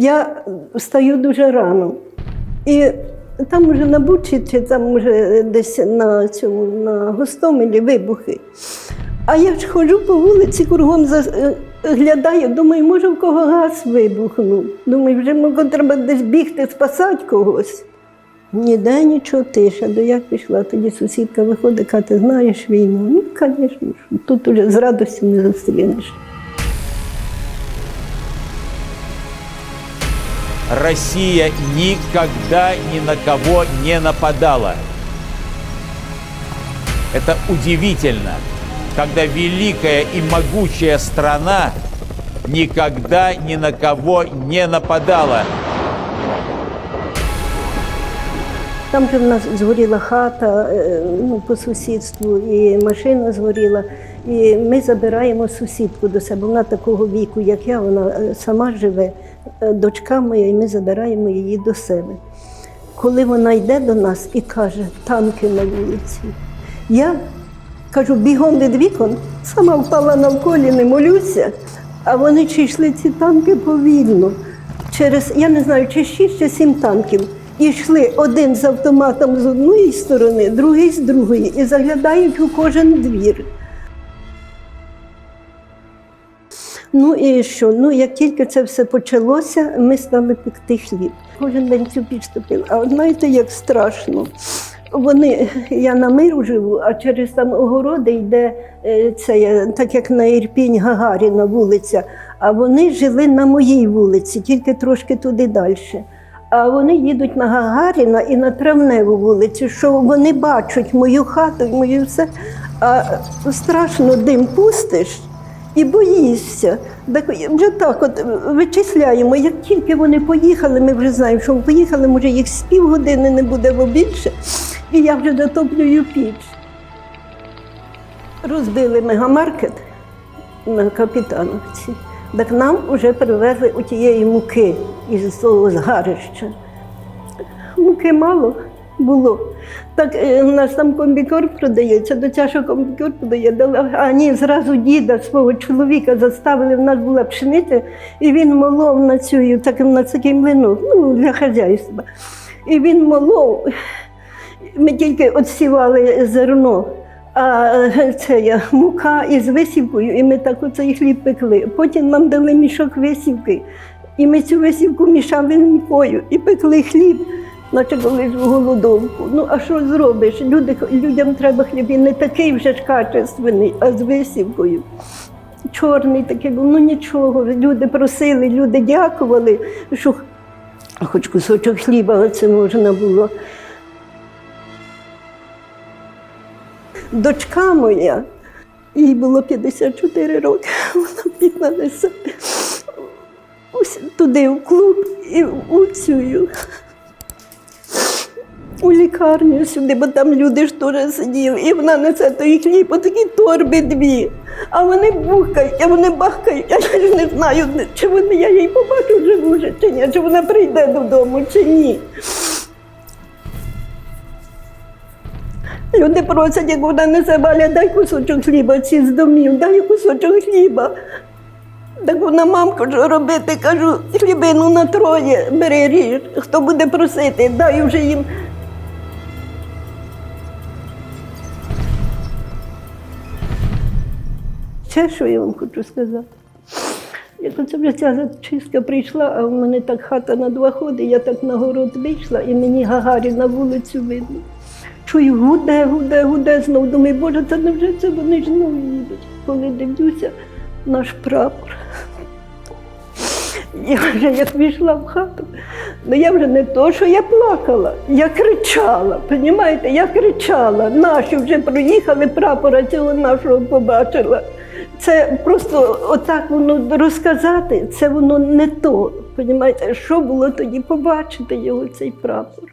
я встаю дуже рано. І там уже на Бучі, чи там уже десь на цьому на Гостомелі вибухи. А я ж ходжу по вулиці, кругом заглядаю, думаю, може в кого газ вибухнув. Думаю, вже може, треба десь бігти, спасати когось. Ніде нічого тиша, до як пішла. Тоді сусідка виходить, каже, ти знаєш війну. Ну, звісно, тут уже з радістю не зустрінеш. Россия никогда ни на кого не нападала. Это удивительно, когда великая и могучая страна никогда ни на кого не нападала. Там же в нас згоріла хата е, ну, по сусідству, і машина згоріла. І ми забираємо сусідку до себе. Вона такого віку, як я, вона е, сама живе, е, дочка моя, і ми забираємо її до себе. Коли вона йде до нас і каже, танки на вулиці, я кажу, бігом від вікон, сама впала навколі, не молюся, а вони чи йшли ці танки повільно. Через, я не знаю, чи шість чи сім танків. І йшли один з автоматом з однієї сторони, другий з другої, і заглядають у кожен двір. Ну і що? Ну, як тільки це все почалося, ми стали пекти хліб. Кожен день цю піч. А знаєте, як страшно. Вони, я на миру живу, а через там огороди йде е, це, так як на Ірпінь Гагаріна вулиця, а вони жили на моїй вулиці, тільки трошки туди далі. А вони їдуть на Гагаріна і на Травневу вулицю, що вони бачать мою хату і мою все. А страшно дим пустиш і боїшся. Так вже так от вичисляємо. Як тільки вони поїхали, ми вже знаємо, що поїхали, може їх з півгодини не буде або більше. І я вже затоплюю піч. Розбили мегамаркет на Капітановці. Так нам вже привезли у тієї муки із того згарища. Муки мало було. Так е, у нас там комбікор продається, до цього комбікор дали- а ні, зразу діда свого чоловіка заставили, в нас була пшениця, і він молов на цю, так, на такий млинок, ну, для хазяйства. І він молов, ми тільки відсівали зерно, а е, це я, мука із висівкою, і ми так оцей хліб пекли. Потім нам дали мішок висівки, і ми цю висівку мішали з мукою і пекли хліб, наче колись в голодовку. Ну а що зробиш? Люди, людям треба хліб, і не такий вже ж качественний, а з висівкою. Чорний такий був, ну нічого. Люди просили, люди дякували, що хоч кусочок хліба оце можна було. Дочка моя, їй було 54 роки, вона ось туди в клуб і у цю у лікарню сюди, бо там люди ж теж сиділи, і вона несе той хліб, отакі торби дві. А вони бухкають, а вони бахкають. Я ж не знаю, чи вони, я її побачу живу чи ні, чи вона прийде додому, чи ні. Люди просять, як вона несе Валя, дай кусочок хліба ці з домів, дай кусочок хліба. Так вона, мамко, що робити? Кажу, хлібину на троє бери ріж. Хто буде просити, дай вже їм. Ще що я вам хочу сказати. Як оце вже ця зачистка прийшла, а в мене так хата на два ходи, я так на город вийшла, і мені Гагарі на вулицю видно. Чую, гуде, гуде, гуде знов. Думаю, Боже, це невже це вони ж знову їдуть. Коли дивлюся, наш прапор. Я вже як війшла в хату, ну я вже не то, що я плакала, я кричала. Понімаєте, я кричала. Наші вже проїхали, прапора цього нашого побачила. Це просто отак воно розказати, це воно не то. Понімаєте, що було тоді побачити його, цей прапор.